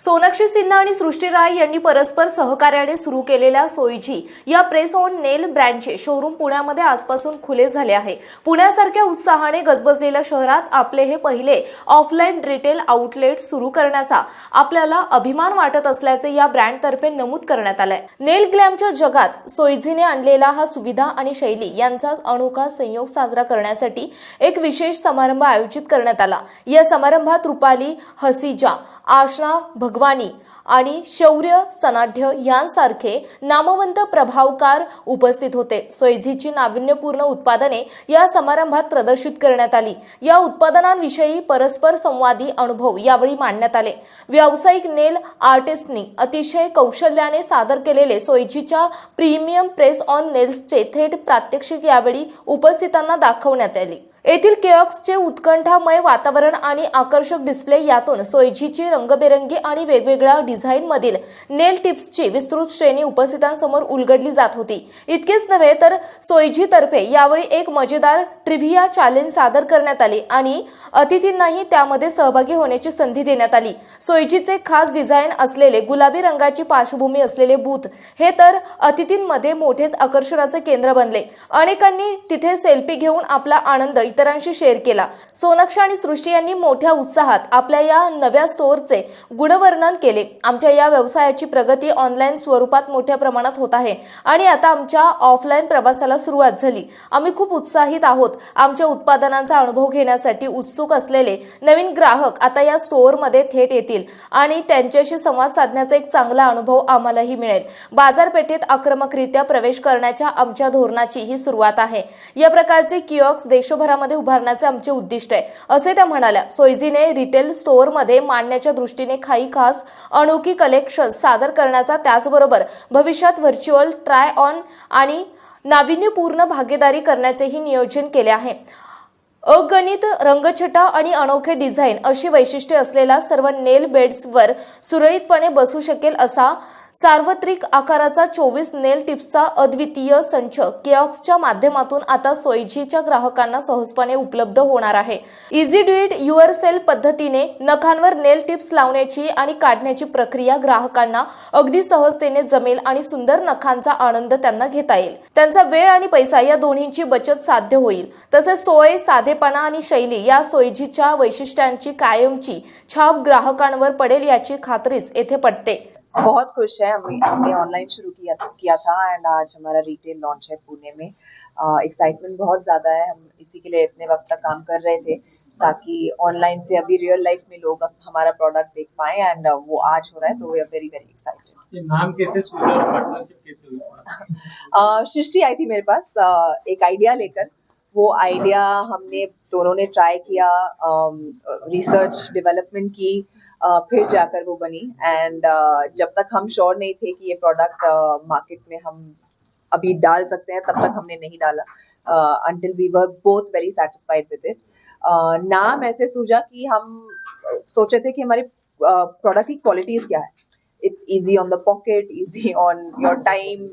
सोनाक्षी सिन्हा आणि सृष्टी राय यांनी परस्पर सहकार्याने सुरू केलेल्या सोयीची या प्रेस ऑन नेल ब्रँडचे शोरूम पुण्यामध्ये आजपासून खुले झाले आहे. पुण्यासारख्या उत्साहाने गजबजलेल्या शहरात आपले हे पहिले ऑफलाईन रिटेल आउटलेट सुरू करण्याचा आपल्याला अभिमान वाटत असल्याचे या ब्रँडतर्फे नमूद करण्यात आलंय. नेल ग्लॅमच्या जगात सोयझीने आणलेला हा सुविधा आणि शैली यांचाच अनोखा संयोग साजरा करण्यासाठी एक विशेष समारंभ आयोजित करण्यात आला. या समारंभात रुपाली हसीजा आशना भगवानी आणि शौर्य सनाढ्य यांसारखे नामवंत प्रभावकार उपस्थित होते. सोयझीची नाविन्यपूर्ण उत्पादने या समारंभात प्रदर्शित करण्यात आली. या उत्पादनांविषयी परस्पर संवादी अनुभव यावेळी मांडण्यात आले. व्यावसायिक नेल आर्टिस्टनी अतिशय कौशल्याने सादर केलेले सोयझीच्या प्रीमियम प्रेस ऑन नेल्सचे थेट प्रात्यक्षिक यावेळी उपस्थितांना दाखवण्यात आले. येथील केअक्सचे उत्कंठामय वातावरण आणि आकर्षक डिस्प्ले यातून सोयजीची रंगबेरंगी आणि वेगवेगळ्या डिझाईनमधील नेल टिप्सची विस्तृत श्रेणी उपस्थितांसमोर उलगडली जात होती. इतकेच नव्हे तर सोयजीतर्फे यावेळी एक मजेदार ट्रिव्हिया चॅलेंज सादर करण्यात आले आणि अतिथींनाही त्यामध्ये सहभागी होण्याची संधी देण्यात आली. सोयजीचे खास डिझाईन असलेले गुलाबी रंगाची पार्श्वभूमी असलेले बूथ हे तर अतिथींमध्ये मोठेच आकर्षणाचे केंद्र बनले. अनेकांनी तिथे सेल्फी घेऊन आपला आनंद इतरांशी शेअर केला. सोनाक्षी आणि सृष्टी यांनी मोठ्या उत्साहात आपल्या या नव्या स्टोअरचे गुणवर्णन केले. आमच्या या व्यवसायाची प्रगती ऑनलाईन स्वरूपात मोठ्या प्रमाणात होत आहे आणि आता आमच्या ऑफलाईन प्रवासाला सुरुवात झाली. आम्ही खूप उत्साहित आहोत. आमच्या उत्पादनांचा अनुभव घेण्यासाठी उत्सुक असलेले नवीन ग्राहक आता या स्टोअरमध्ये थेट येतील आणि त्यांच्याशी संवाद साधण्याचा एक चांगला अनुभव आम्हालाही मिळेल. बाजारपेठेत आक्रमकरित्या प्रवेश करण्याच्या आमच्या धोरणाची ही सुरुवात आहे. या प्रकारचे किऑक्स देशभरामध्ये उभारण्याचे आमचे उद्दिष्ट आहे. असे त्या म्हणाल्या. सोयजीने रिटेल स्टोअरमध्ये मांडण्याच्या दृष्टीने काही खास अनोखी कलेक्शन सादर करण्याचा त्याचबरोबर भविष्यात व्हर्च्युअल ट्राय ऑन आणि नाविन्यपूर्ण भागीदारी करण्याचेही नियोजन केले आहे. अगणित रंगछटा आणि अनोखे डिझाईन अशी वैशिष्ट्ये असलेला सर्व नेल बेड्सवर सुरळीतपणे बसू शकेल असा सार्वत्रिक आकाराचा चोवीस नेल टिप्सचा अद्वितीय संच. किऑक्सच्या माध्यमातून आता सोयजीच्या ग्राहकांना सहजपणे उपलब्ध होणार आहे. Easy do it yourself पद्धतीने नखांवर नेल टिप्स लावण्याची आणि काढण्याची प्रक्रिया ग्राहकांना अगदी सहजतेने जमेल आणि सुंदर नखांचा आनंद त्यांना घेता येईल. त्यांचा वेळ आणि पैसा या दोन्हींची बचत साध्य होईल. तसेच सोय साधेपणा आणि शैली या सोयजीच्या वैशिष्ट्यांची कायमची छाप ग्राहकांवर पडेल याची खात्रीच येथे पडते. बहुत खुश है। हमें हमने ऑनलाइन शुरू किया किया था एंड आज हमारा रिटेल लॉन्च है पुणे में। एक्साइटमेंट बहुत ज़्यादा है। हम इसी के लिए इतने वक्त तक काम कर रहे थे ताकि ऑनलाइन से अभी रियल लाइफ में लोग अब हमारा प्रोडक्ट देख पाए एंड वो आज हो रहा है तो we are very very excited नाम कैसे सूझा पार्टनरशिप कैसे हुई? सृष्टि आई थी मेरे पास एक आइडिया लेकर। वो आइडिया हमने दोनों ने ट्राई किया रिसर्च डेवलपमेंट की अ, फिर जाकर वो बनी एंड जब तक हम श्योर नहीं थे कि ये प्रोडक्ट मार्केट में हम अभी डाल सकते हैं तब तक हमने नहीं डाला until we were both very satisfied with it नाम ऐसे सूझा कि हम सोचे थे कि हमारे प्रोडक्ट की क्वालिटीज क्या है। It's easy on the pocket easy on your time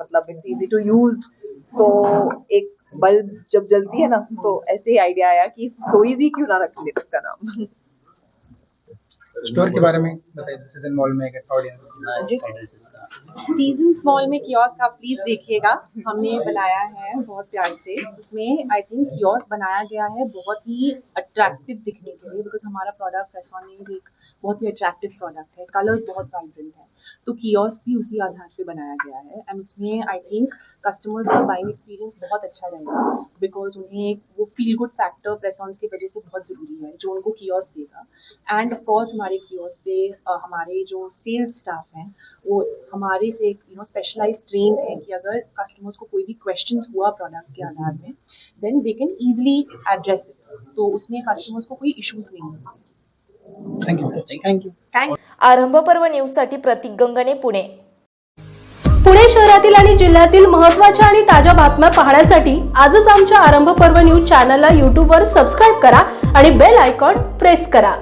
मतलब इट्स इजी टू यूज़ तो एक बल्ब जब जलती है ना तो ऐसे ही आइडिया आया कि सोईजी क्यों ना रख ले इसका नाम। स्टोर के बारे में बताइए सीज़न मॉल में एक ऑडियंस सीज़न मॉल में कियोस्क आप प्लीज़ देखिएगा। हमने बनाया है बहुत प्यार से। उसमें आई थिंक कियोस्क बनाया गया है बहुत ही अट्रैक्टिव दिखने के लिए बिकॉज़ हमारा प्रोडक्ट रेस्टोरेंट में एक बहुत ही अट्रैक्टिव प्रोडक्ट है। कलर बहुत वाइब्रेंट है। तो कियोस्क भी उसी आधार पे बनाया गया है। एंड उसमें आई थिंक कस्टमर्स का बाइंग एक्सपीरियंस बहुत अच्छा रहेगा बिकॉज़ उन्हें वो फील गुड फैक्टर प्रेसॉन्स की वजह से बहुत ज़रूरी है जो उनको कियोस्क देगा। एंड ऑफ़ कोर्स हमारे कियोस्क पे हमारे जो सेल्स स्टाफ हैं वो हमारे से यू नो स्पेशलाइज ट्रेन है कि अगर कस्टमर्स को कोई भी क्वेश्चन हुआ प्रोडक्ट के आधार में then they can easily address तो उसमें कस्टमर्स को कोई इश्यूज नहीं होंगे थैंक यू थैंक यू आरंभ पर्व न्यूजसाठी प्रतीक गंगणे पुणे. पुणे शहरातील आणि जिल्ह्यातील महत्त्वाच्या आणि ताज्या बातम्या पाहण्यासाठी आजच आमच्या आरंभ पर्व न्यूज चॅनलला यूट्यूबवर सबस्क्राईब करा आणि बेल आयकॉन प्रेस करा.